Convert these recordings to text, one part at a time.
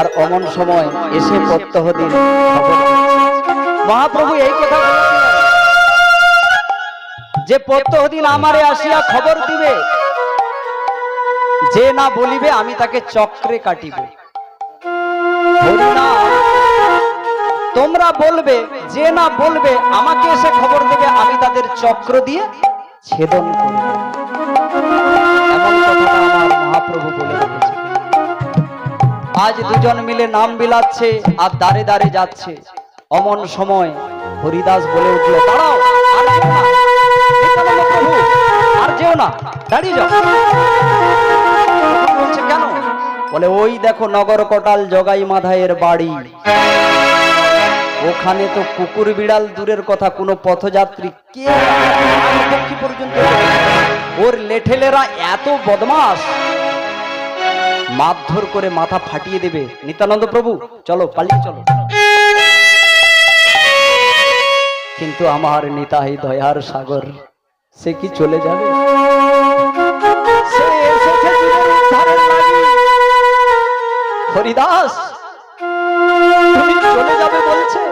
আর অমন সময় এসে প্রত্যহ দিন মহাপ্রভু এই কথা যে প্রত্যহ দিন আমারে আসিয়া খবর দিবে, যে না বলিবে আমি তাকে চক্রে কাটিব। তোমরা বলবে, যে না বলবে আমাকে এসে খবর দেবে, আমি তাদের চক্র দিয়ে ছেদন করব। আজ দুজন মিলে নাম বিলাচ্ছে আর দাঁড়ে দাঁড়ে যাচ্ছে। অমন সময় হরিদাস বলে উঠল, দাঁড়াও, আর যেও না। দাঁড়িয়ে যাও। কেন? বলে, ওই দেখো নগর কোটাল জগাই মাধায়ের বাড়ি। ওখানে তো কুকুর বিড়াল দূরের কথা, কোনো পথযাত্রী কে পর্যন্ত ওর লেঠেলেরা এত বদমাস মারধর করে মাথা ফাটিয়ে দেবে। নিত্যানন্দ প্রভু, চলো, পালিয়ে চলো। কিন্তু আমার নিতাই দয়ার সাগর, সে কি চলে যাবে। হরিদাস, তুমি চলে যাবে বলছে।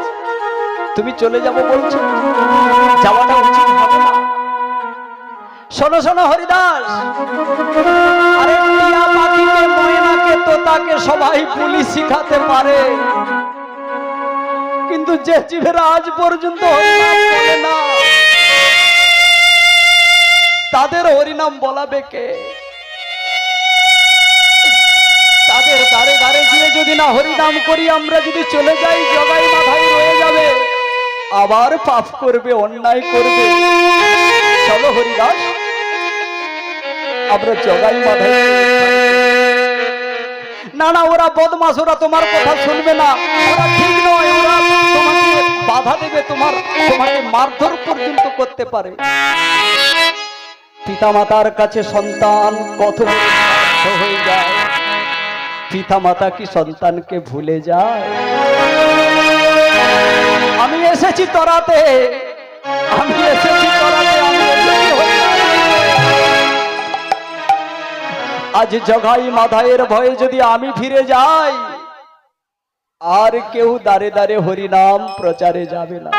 তুমি চলে যাবে বলছো। যাওয়াটা উচিত হবে না। শোনো শোনো, হরিদাস। তোতাকে সবাই পুলিশ শিখাতে পারে। কিন্তু যে জীবেরা আজ পর্যন্ত তাদের হরিনাম বলাবে কে? তাদের দাঁড়ে দাঁড়ে গিয়ে যদি না হরিনাম করি, আমরা যদি চলে যাই, জগাই মাথায় রয়ে যাবে, আবার পাপ করবে, অন্যায় করবে। চলো হরিদাস, আমরা জগাই মাথায়। না না, ওরা বদমাস ওরা তোমার কথা শুনবে না। বাধা দেবে, তোমার, তোমাকে মারধর পর্যন্ত করতে পারে। পিতামাতার কাছে সন্তান কত হয়ে যায়। পিতামাতা কি সন্তানকে ভুলে যায়? আমি এসেছি তরাতে। আমি এসেছি তরাতে। আজ জগাই মাধায়ের ভয়ে যদি আমি ফিরে যাই, আর কেউ দাঁড়ে দাঁড়ে হরিনাম প্রচারে যাবে না।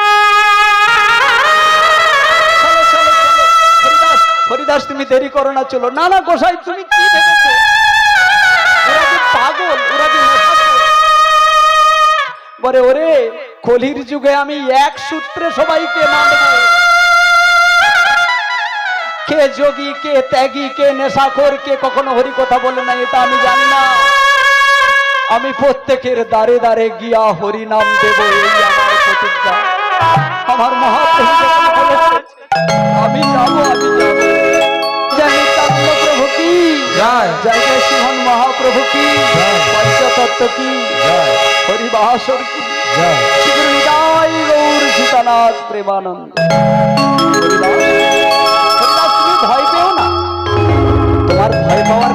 হরিদাস তুমি দেরি করো না, চলো। না না, গোসাই, তুমি কি ভেবেছো? পাগল? ওরা ওরে কলির যুগে আমি এক সূত্রে সবাইকে মানব কে যোগী কে ত্যাগী কে নেশাখোর কে কখনো হরি কথা বলে না এটা আমি জানি না। আমি প্রত্যেকের দ্বারে দ্বারে গিয়া হরি নাম দেব এই আমার প্রতিজ্ঞা। আমার মহাপ্রভু বলেছে আমি যাব আমি যাব। জানি প্রভু কি? জয়। জয় জয় সিংহন মহাপ্রভু কি? জয়। পঞ্চতত্ত্ব কি? জয়। হরিবাসর কি? জয় শ্রী গৌর সীতানাথ প্রেমানন্দ।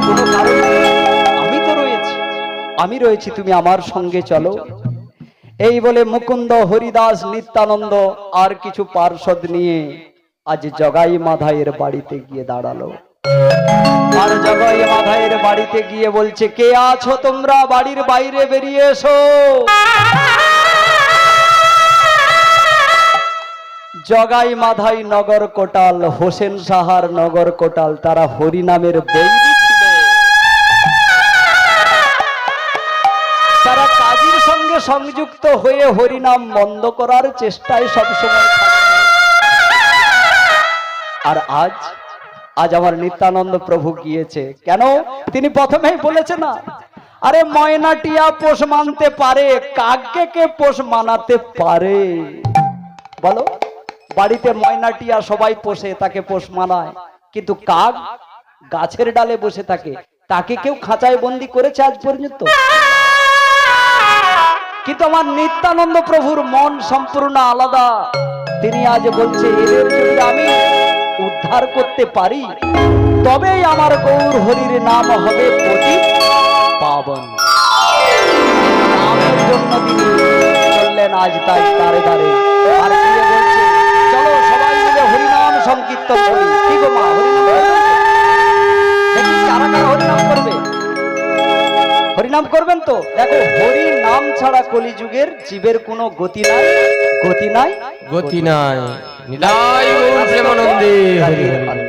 কোনো কারণ আমি তো রয়েছি। আমি রয়েছি, তুমি আমার সঙ্গে চলো। এই বলে মুকুন্দ, হরিদাস, নিত্যানন্দ আর কিছু পার্ষদ নিয়ে আজ জগাই মাধাইয়ের বাড়িতে গিয়ে দাঁড়াল। আর জগাই মাধাইয়ের বাড়িতে গিয়ে বলছে, কে আছো তোমরা? বাড়ির বাইরে বেরিয়ে এসো। জগাই মাধাই নগর কোটাল, হোসেন সাহার নগর কোটাল, তারা হরিনামের বৈরী সংযুক্ত হয়ে হরিনাম বন্ধ করার চেষ্টায় সবসময়। আর আজ আজ আমার নিত্যানন্দ প্রভু গিয়েছে। কেন? তিনি প্রথমেই বলেছে না, আরে ময়নাটিয়া পোষ মানতে পারে, কাককে কে পোষ মানাতে পারে? বলো, বাড়িতে ময়নাটিয়া সবাই পোষে, তাকে পোষ মানায়। কিন্তু কাক গাছের ডালে বসে থাকে, তাকে কেউ খাঁচায় বন্দি করেছে আজ পর্যন্ত? কিন্তু আমার নিত্যানন্দ প্রভুর মন সম্পূর্ণ আলাদা। তিনি আজ বলছে, এদের যদি আমি উদ্ধার করতে পারি, তবেই আমার গৌর হরির নাম হবে প্রতি পাবন। নামের জন্য তিনি চললেন আজ তাই তারে দাঁড়ে আর বলছে, চলো সবাই মিলে হরিনাম সংকীর্তন করি। কি গো মা হরিনাম করবেন তো। দেখো হরি নাম ছাড়া কলিযুগের জীবের কোনো গতি নাই গতি নাই গতি নাই। নিলাই প্রেমানন্দে হরি হরে।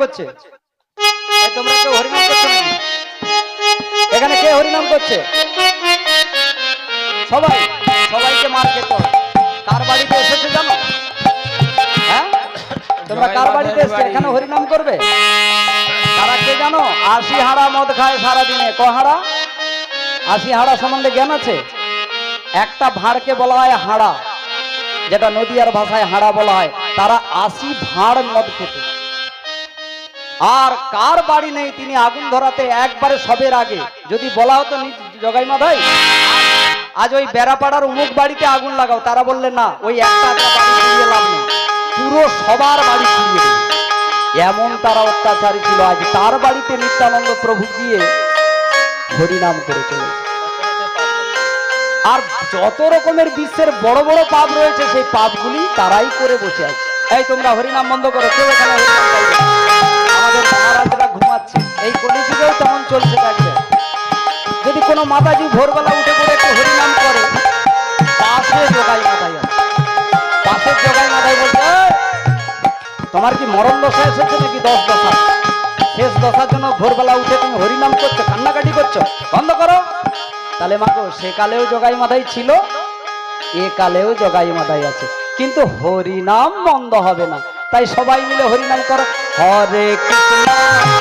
করছে? তোমরা কেউ হরিনাম করছ নাকি? এখানে কে হরিনাম করছে? সবাই সবাইকে মার খেতে কার বাড়িতে এসেছে জানো? হ্যাঁ? তোমরা কার বাড়িতে এসেছে? এখানে হরিনাম করবে? তারা কে জানো? আশি হাড়া মদ খায় সারাদিনে। ক হাড়া আশি হাড়া সম্বন্ধে জ্ঞান আছে? একটা ভাঁড়কে বলা হয় হাড়া যেটা নদীয়ার ভাষায় হাড়া বলা হয়। তারা আশি ভাঁড় মদ খেত। আর কার বাড়ি নেই তিনি আগুন ধরাতে একবারে সবের আগে? যদি বলা হতো নি- জগাই মাধাই আজ ওই বেড়াপাড়ার উমুক বাড়িতে আগুন লাগাও। তারা বললেন না, ওই একটা পুরো সবার বাড়ি পুড়িয়ে এমন তারা অত্যাচারী ছিল আজ। তার বাড়িতে নিত্যানন্দ প্রভু গিয়ে হরিনাম করে চলেছে আর যত রকমের বিশ্বের বড় বড় পাপ রয়েছে, সেই পাপগুলি তারাই করে বসে আছে। এই তোমরা হরিনাম বন্ধ করো। কেউ এখানে তোমার কি মরণ দশা এসেছে নাকি দশ দশা? শেষ দশার জন্য ভোরবেলা উঠে তুমি হরিনাম করছ, কান্নাকাটি করছ? বন্ধ করো। তাহলে মাগো সে কালেও জগাই মাথায় ছিল, এ কালেও জগাই মাথায় আছে। কিন্তু হরিনাম বন্ধ হবে না। তাই সবাই মিলে হরিনাম করো। হরে কৃষ্ণ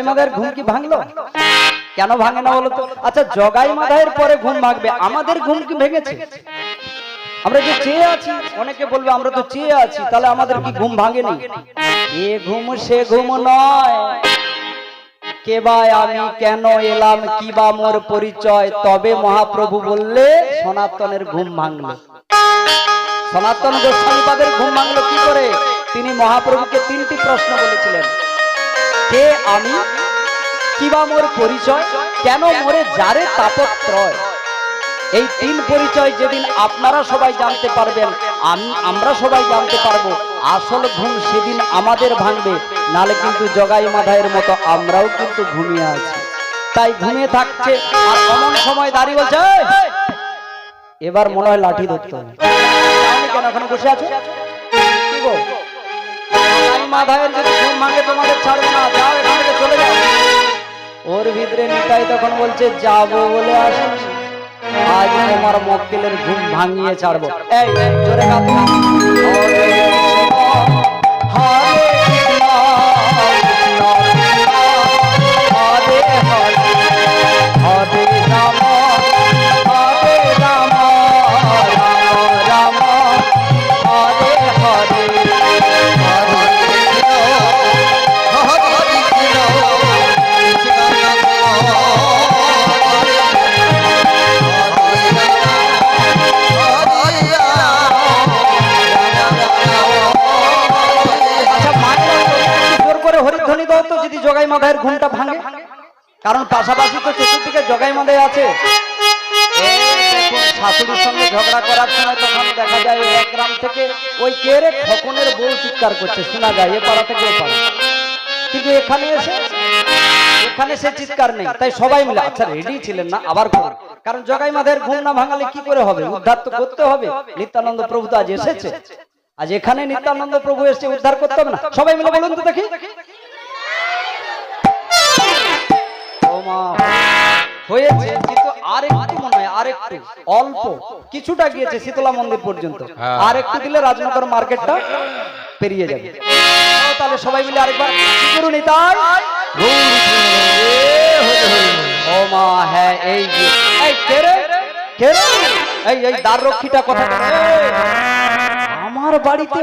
জগাই মাদায়ের ঘুম কি ভাঙলো? কেন ভাঙে না বলতো? আচ্ছা জগাই মাদায়ের পরে ঘুম ভাঙবে, আমাদের ঘুম কি ভেঙেছে? আমরা যে চেয়ে আছি, অনেকে বলবে আমরা তো চেয়ে আছি, তাহলে আমাদের কি ঘুম ভাঙেনি? এ ঘুম সে ঘুম নয়। কে বা আমি কেন এলাম, কি বা মোর পরিচয়? তবে মহাপ্রভু বললে, সনাতনের ঘুম ভাঙলো। সনাতন গোস্বামীপাদের ঘুম ভাঙলো কি করে? তিনি মহাপ্রভুকে তিনটি প্রশ্ন বলেছিলেন। কে আমি কিবা মোর পরিচয়? কেন মোরে যারে তাপত্রয় এই তিন পরিচয় যেদিন আপনারা সবাই জানতে পারবেন আম- আমরা সবাই জানতে পারব, আসল ঘুম সেদিন আমাদের ভাঙবে, নালে কিন্তু জগাই মাধায়ের মতো আমরাও কিন্তু ঘুমিয়ে আছি। তাই ঘুমিয়ে থাকছে, আর এমন সময় দাঁড়িয়ে বলছে এবার মনে হয় লাঠি ধরতে হবে। কেন ওখানে বসে আছো? মাধায়ের ঘুম তোমাকে ছাড়বে না, যাও এখান থেকে চলে যাও। ওর ভিতরে নিতাই তখন বলছে, যাব বলে আসি আজ তোমার মক্কেলের ঘুম ভাঙিয়ে ছাড়বো। এই জোরে গান যদি ঘুমটা ভাঙে। কারণ পাশাপাশি তো চতুর্দিকে জগাই মাথায় আছে। শাশুড়ির সঙ্গে ঝগড়া করার সময় তখন দেখা যায় এক গ্রাম থেকে ওই খকনের বউ চিৎকার করছে। শোনা যায়, এ পাড়া থেকে ও পাড়া। কিন্তু এখানে এসে, এখানে সে চিৎকার নেই। তাই সবাই মিলে আচ্ছা রেডি ছিলেন না, আবার কারণ জগাই মাদের ঘুম না ভাঙালে কি করে হবে? উদ্ধার তো করতে হবে। নিত্যানন্দ প্রভু তো আজ এসেছে। আজ এখানে নিত্যানন্দ প্রভু এসেছে, উদ্ধার করতে হবে না। সবাই মিলে বলুন তো দেখি। মা। হয়েছে কিন্তু আর মনে হয় আর অল্প। কিছুটা গিয়েছে শীতলা মন্দির পর্যন্ত। হ্যাঁ। আর একটু দিলে রাজনগর মার্কেটটা পেরিয়ে যাবে। তাহলে সবাই মিলে আরেকবার কি করুন তাই ও মা হ্যাঁ এই এই কে রে? এই এই দ্বার রক্ষীটা কথা আমার বাড়িতে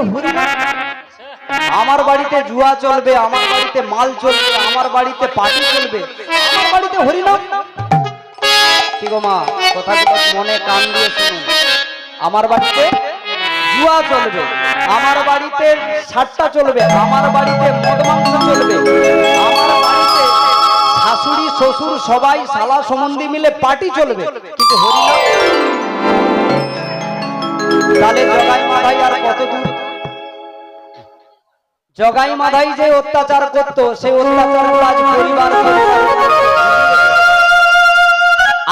আমার বাড়িতে জুয়া চলবে আমার বাড়িতে মাল চলবে আমার বাড়িতে পার্টি চলবে। বাড়িতে হরিনাম কি গো মা কথাগুলো মনে কান দিয়ে শুনুন। আমার বাড়িতে জুয়া চলবে, আমার বাড়িতে সাতটা চলবে, আমার বাড়িতে মদ মাংস চলবে, আমার বাড়িতে শাশুড়ি, শ্বশুর সবাই শালা সম্বন্ধী মিলে পার্টি চলবে। কিন্তু হরিনাম তাহলে জগাই মাথায় আর কত দূর জগাই মাধাই যে অত্যাচার করত, সেই অত্যাচার আজ পরিবার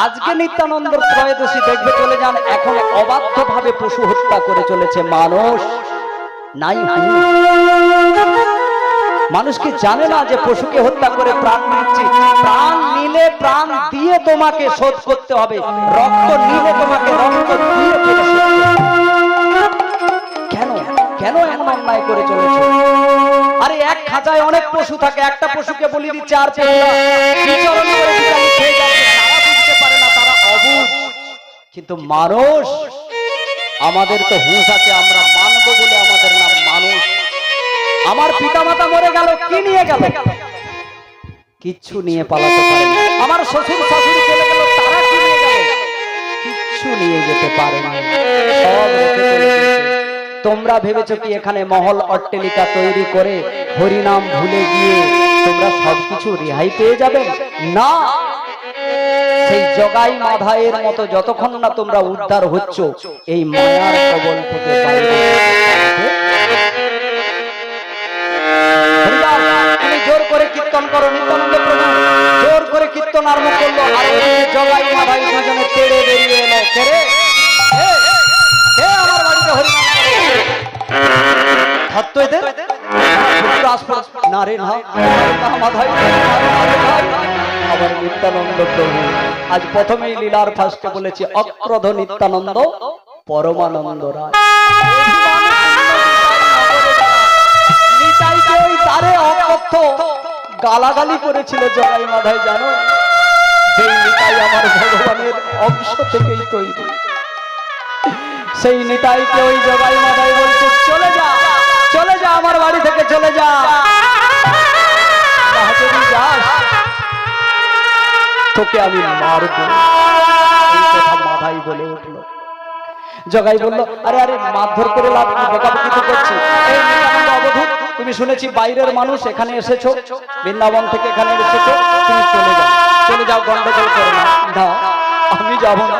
আজকে নিত্যানন্দ ত্রয়োদশী দেখবে চলে যান, এখন অবাধ্য ভাবে পশু হত্যা করে চলেছে মানুষ। নাই। মানুষ কি জানে না যে পশুকে হত্যা করে প্রাণ নিচ্ছে প্রাণ নিলে প্রাণ দিয়ে তোমাকে শোধ করতে হবে। রক্ত নিলে তোমাকে রক্ত দিয়ে কেন এমন অন্যায় করে চলেছে? আরে এক খাঁচায় অনেক পশু থাকে, একটা পশুকে বলি দিচ্ছে, আর কিন্তু মানুষ, আমাদের তো হুঁশ আছে, আমরা মানবো বলে আমাদের নাম মানুষ। আমার পিতামাতা মরে গেল, কি নিয়ে গেল? কিচ্ছু নিয়ে পালাতে পারে আমার শ্বশুর শাশুড়ি চলে গেল, তারা কি নিয়ে গেল? কিচ্ছু নিয়ে যেতে পারে না। তোমরা ভেবেছো কি এখানে মহল অট্টালিকা তৈরি করে হরিনাম ভুলে গিয়ে তোমরা সবকিছু রেহাই পেয়ে যাবে? না। সেই জগাই মাধায়ের মতো যতক্ষণ না তোমরা উদ্ধার হচ্ছ, এই মায়ার কবল থেকে জোর করে কীর্তন করো নিত্যানন্দ প্রভু জোর করে কীর্তন আরম্ভ করল, আর জগাই মাধাই বেরিয়ে এলো। নিত্যানন্দ আজ প্রথমেই লীলার ফার্স্টে বলেছি, অক্রধ নিত্যানন্দ, পরমানন্দ রায়। গালাগালি করেছিল জগাই মাধায় জানো? নিতাই আমার ভগবানের অংশ থেকেই তৈরি। সেই নিতাইকে ওই জগাই মাধায় বলছে, চলে যা চলে যা আমার বাড়ি থেকে, চলে যা। তোকে আমি মারবো। বলে জগাই বলল, আরে আরে, মারধর করে লাভ বকাবকি তো করছি। তুমি শুনেছি বাইরের মানুষ এখানে এসেছ, বৃন্দাবন থেকে এখানে এসেছ। তুমি চলে যাও চলে যাও, গন্ডগোল করো না। আমি যাব না।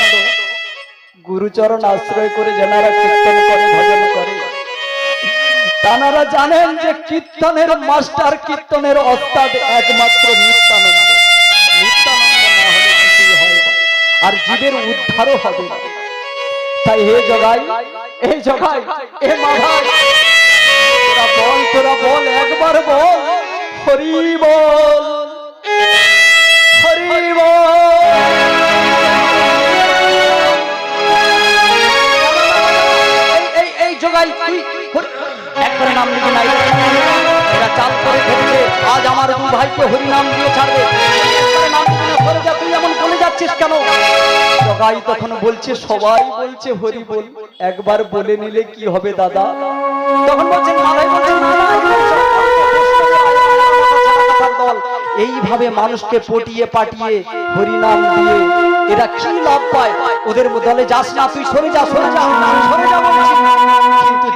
গুরুচরণ আশ্রয় করে যারা কীর্তন করে, ভজন করে। তারা জানেন যে কীর্তনের মাস্টার কীর্তনের অস্তাদ একমাত্র নিত্যানন্দ। আর জীবের উদ্ধারও হবে। তাই হে জগাই হে জগাই, হে মাধাই তোরা বল তোরা বল, একবার বল, হরি বল। তখন বলছে সবাই বলছে হরি বল। একবার বলে নিলে কি হবে দাদা? তখন বলছেন মালাই বলছেন "না, না, এগুলো সব কথার দল এইভাবে মানুষকে পটিয়ে পাটিয়ে হরিনাম দিয়ে এরা কি লাভ পায়? ওদের দলে যাস না তুই সরে যা সরে যা সরে যা বলছি।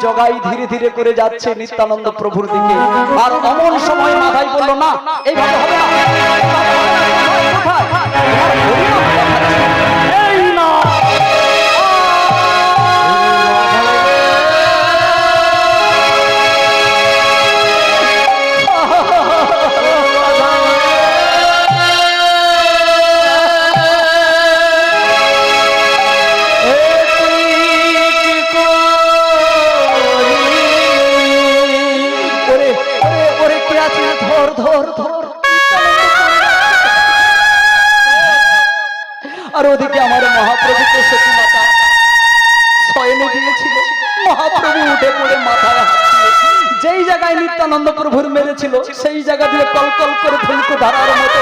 জগাই ধীরে ধীরে করে যাচ্ছে নিত্যানন্দ প্রভুর দিকে। আর অমন সময় মাথায় বলল, না এইভাবে হবে না। ওদিকে আমার মহাপ্রভুকে সতী মাতা শয়নে দিয়েছিল। মহাপ্রভু উঠে পড়ে মাথায় যেই জায়গায় নিত্যানন্দ প্রভুর মেরেছিল, সেই জায়গা দিয়ে কলকল করে ফুলকো ধারার মতো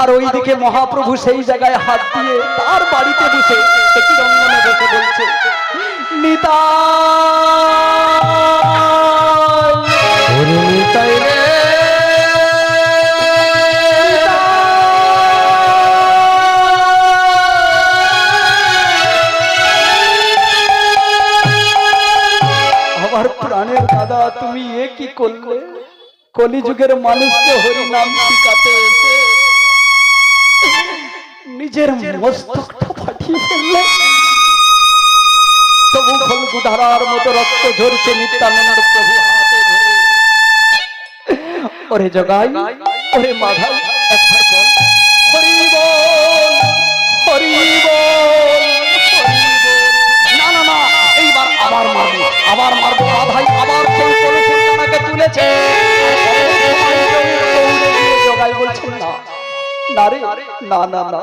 আর ওইদিকে মহাপ্রভু সেই জায়গায় হাত দিয়ে তার বাড়িতে বসে সচিরঙ্গনে বসে বলছে হরি নিতাই দাদা, তুমি এ কি করলে? কলিযুগের মানুষকে হরি নাম শিখাতে এসে নিজের মস্তকটা ফাটিয়ে ফেললে। তবু ফলকু ধারার মতো রক্ত ঝরছে নিত্যানন্দ প্রভু হাতে ধরে। ওরে জগাই, ওরে মাধাই, একবার বল। হরি বল হরি বল আবার মারবো আবার মারবো মাধাই আবার তুলেছে। না না রে, না না না।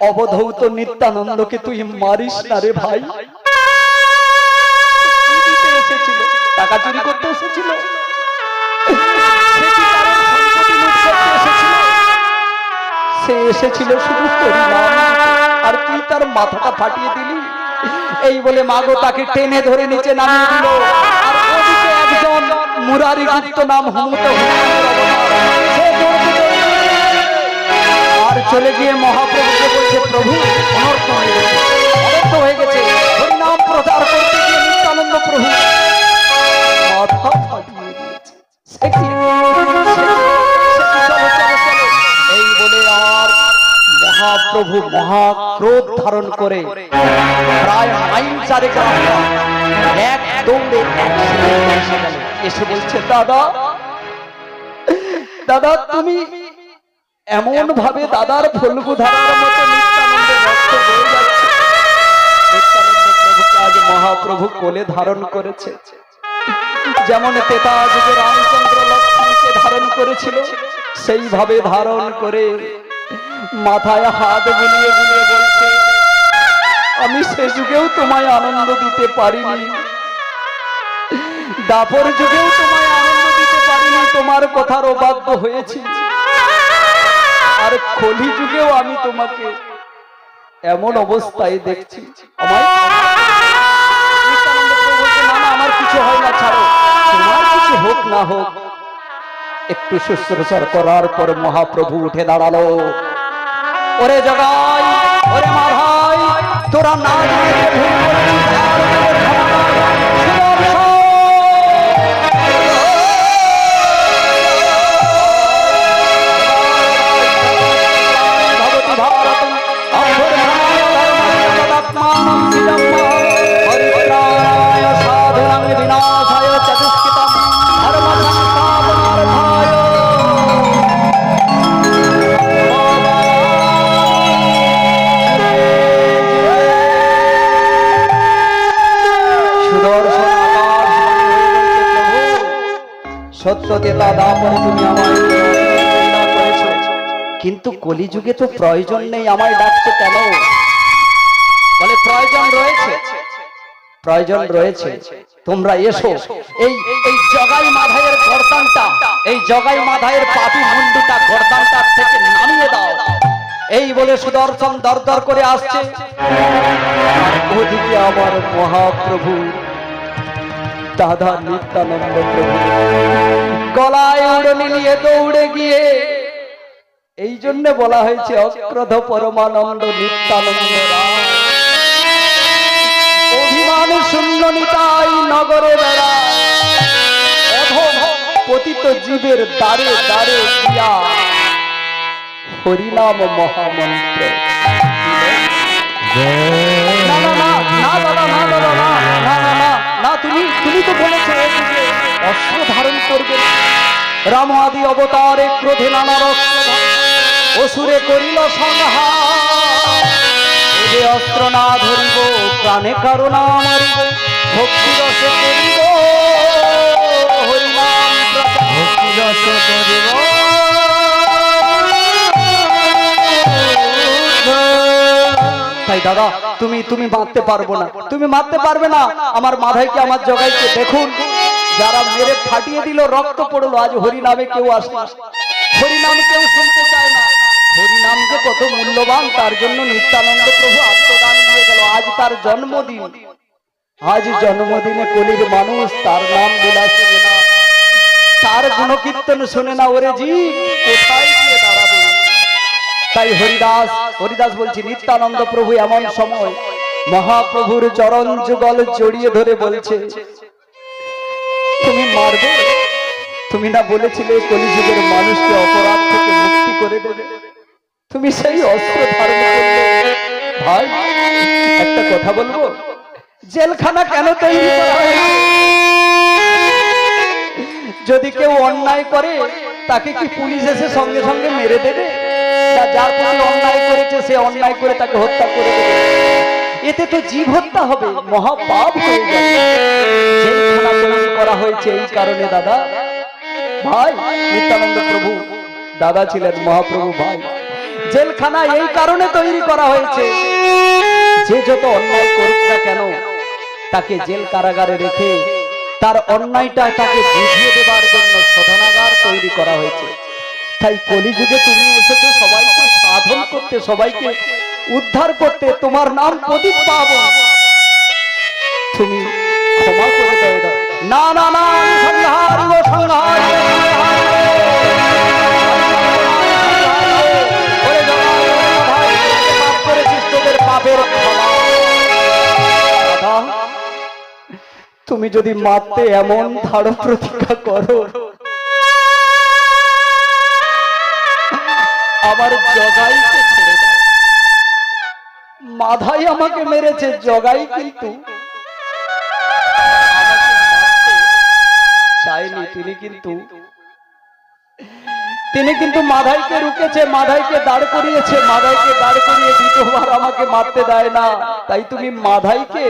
অবধৌত নিত্যানন্দকে তুই মারিস না রে ভাই। টাকা চুরি করতে এসেছিল। সে এসেছিল? শুধু। আর তুই তার মাথাটা ফাটিয়ে দিলি? এই বলে মাগো তাকে টেনে ধরে নিচে নামিয়ে দিল। আর ওদিকে একজন মুরারি গুপ্ত নাম হুমুত আর চলে গিয়ে মহাপ্রভুকে বলছে, প্রভু, অনর্থ হয়ে গেছে। অনর্থ হয়ে গেছে। হরিনাম প্রচার করতে গিয়ে নিত্যানন্দ প্রভু। ফাটিয়ে দিয়েছে। মহাপ্রভু মহাক্রোধ ধারণ করে। এসে বলছে, দাদা দাদা, তুমি এমন ভাবে দাদার ফলগু ধারার আজ মহাপ্রভু কোলে ধারণ করেছে। যেমন তেতা রামচন্দ্র লক্ষ্মণকে ধারণ করেছিল, সেইভাবে ধারণ করে মাথায় হাত বুলিয়ে বুলিয়ে বলছে, আমি সে যুগেও তোমায় আনন্দ দিতে পারিনি। দাপর যুগেও তোমায় আনন্দ দিতে পারিনি, তোমার কথার অবাধ্য হয়েছি। আর কলি যুগেও আমি তোমাকে এমন অবস্থায় দেখছি। আমার কিছু হয় না, ছাড়ো। তোমার কিছু হোক না হোক। একটু শুশ্রূষার করার পর মহাপ্রভু উঠে দাঁড়াল। ওরে জগাই ওরে মাধাই তোরা না জানিয়ে সত্যতেতা দাপরে তুমি আমায়। ঘৃণা করেছ। কিন্তু কলিযুগে তো প্রয়োজন নেই আমায় ডাকছে কেন? বলে, প্রয়োজন রয়েছে। প্রয়োজন রয়েছে। তোমরা এসো। এই এই জগাই মাধায়ের গর্দানটা, এই জগাই মাধায়ের পাপি মুন্ডুটা গর্দানটার থেকে নামিয়ে দাও। এই বলে সুদর্শন দরদর করে আসছে। ওদিকে আমার মহাপ্রভু দাদা নিত্যানন্দ গলায় উড়ে নিয়ে দৌড়ে গিয়ে এই জন্য বলা হয়েছে, অক্রধ পরমানন্দ নিত্যানন্দ অভিমান শূন্য নিতাই নগরে বেড়া। পতিত জীবের দ্বারে দ্বারে হরিনাম মহামন্ত্র। তুমি তুমি তো বলেছ অস্ত্র ধারণ করবে রাম আদি অবতারে ক্রোধে নানা অস্ত্র অসুরে করিল সংহার। অস্ত্র না ধরিব, প্রাণে কারণ মারিব। ভক্তি রসে করিব, হরিনাম ভক্তি রস করিব। তাই দাদা, তুমি তুমি মারতে পারব না। তুমি মারতে পারবে না। আমার মাথায় আমার জগাইকে দেখুন, যারা মেরে ফাটিয়ে দিল, রক্ত পড়ল, আজ হরিনামে কেউ আসে। না। হরিনাম কেউ শুনতে চায় না। হরিনাম যে কত মূল্যবান, তার জন্য নিত্যানন্দ প্রভু আত্মদান দিয়ে গেল। আজ তার জন্মদিন। আজ জন্মদিনে কলির মানুষ, তার নাম শুনে না তার গুণকীর্তন শুনে না ওরে জি। কোথায় তাই হরিদাস হরিদাস বলছি, নিত্যানন্দ প্রভু এমন সময় মহাপ্রভুর চরণ যুগল জড়িয়ে ধরে বলছে, তুমি মারবে? তুমি না বলেছিলে কলিযুগের মানুষকে অপরাধ থেকে মুক্তি করে দেবে? তুমি সেই অস্ত্র ধারণ করলে? ভাই, একটা কথা বলব? জেলখানা কেন তৈরি যদি কেউ অন্যায় করে, তাকে কি পুলিশ এসে সঙ্গে সঙ্গে মেরে দেবে? যার অন্যায় করেছে, সে অন্যায় করে তাকে হত্যা করে দেবে। এতে তো জীব হত্যা হবে, মহাপাপ করা হয়েছে এই কারণে, দাদা। ভাই, নিত্যানন্দ প্রভু, দাদা ছিলেন মহাপ্রভু ভাই। জেলখানা এই কারণে তৈরি করা হয়েছে, যে যত অন্যায় করুক না কেন, তাকে জেল কারাগারে রেখে তার অন্যায়টা তাকে বুঝিয়ে দেবার জন্য শোধনাগার তৈরি করা হয়েছে। তাই কলিযুগে তুমি এসেছ, সবাইকে সাধন করতে, সবাইকে উদ্ধার করতে। তোমার নাম প্রদীপ পাবন তুমি না না না তুমি যদি মারতে এমন ধার প্রতিজ্ঞা করো আমার জগাইকে ছেড়ে দাও। মাধাই আমাকে মেরেছে, জগাই কিন্তু। চায়নি, তিনি কিন্তু। তিনি কিন্তু মাধাইকে রুকেছে মাধাইকে দাঁড় করিয়েছে মাধাইকে দাঁড় করিয়ে দ্বিতীয়বার আমাকে মারতে দেয় না। তাই তুমি মাধাইকে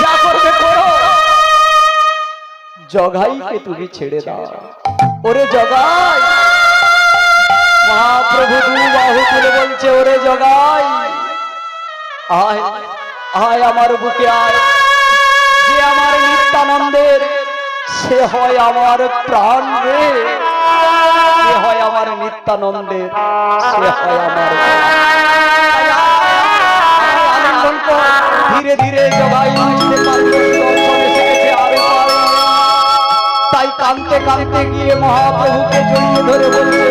যা করবে করো। জগাইকে তুমি ছেড়ে দাও। ওরে জগাই মহাপ্রভু দু বাহু তুলে বলছে ওরে জগাই আয় আয় আমার বুকে আয় যে আমার নিত্যানন্দের সে হয় আমার প্রাণ রে সে হয় আমার নিত্যানন্দের সে হয় আমার। ধীরে ধীরে জগাই বুঝতে পারল তাই কানতে কানতে গিয়ে মহাপ্রভুকে জড়িয়ে ধরে বলছে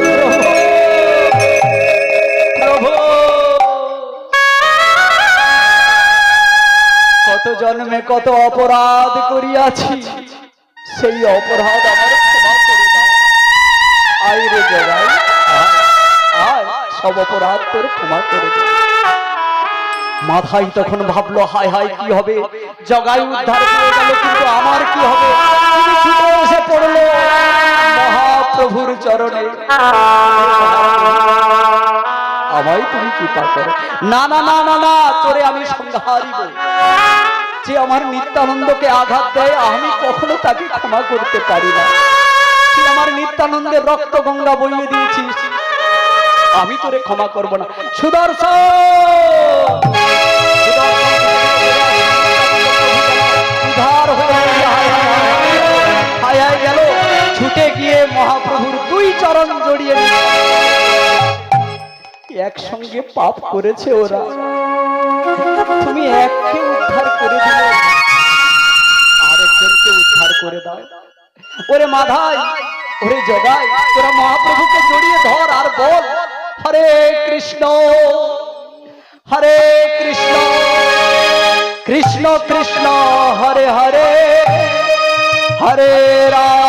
কত জন্মে কত অপরাধ করিয়াছি। সেই অপরাধ আমার ক্ষমা করে দাও। রে সব অপরাধ তোর ক্ষমা করে দে মাথায় তখন ভাবলো, হায় হায়, কি হবে? জগাই উদ্ধার করে গেল, কিন্তু আমার কি হবে? পড়ল মহাপ্রভুর চরণে। আমায় তুমি কৃপা করো। না না না না না, তোরে আমি সংহারিব। যে আমার নিত্যানন্দকে আঘাত দেয়, আমি কখনো তাকে ক্ষমা করতে পারি না। তুই আমার নিত্যানন্দের রক্ত গঙ্গা বইয়ে দিয়েছিস। আমি তোরে ক্ষমা করব না। সুদর্শন! একসঙ্গে পাপ করেছে ওরা। তুমি এককে উদ্ধার করে দিলে আরেকজনকে উদ্ধার করে দাও। ওরে মাধাই, ওরে জগাই, তোরা মহাপ্রভুকে জড়িয়ে ধর আর বল, হরে কৃষ্ণ হরে কৃষ্ণ কৃষ্ণ কৃষ্ণ, হরে হরে হরে রাম।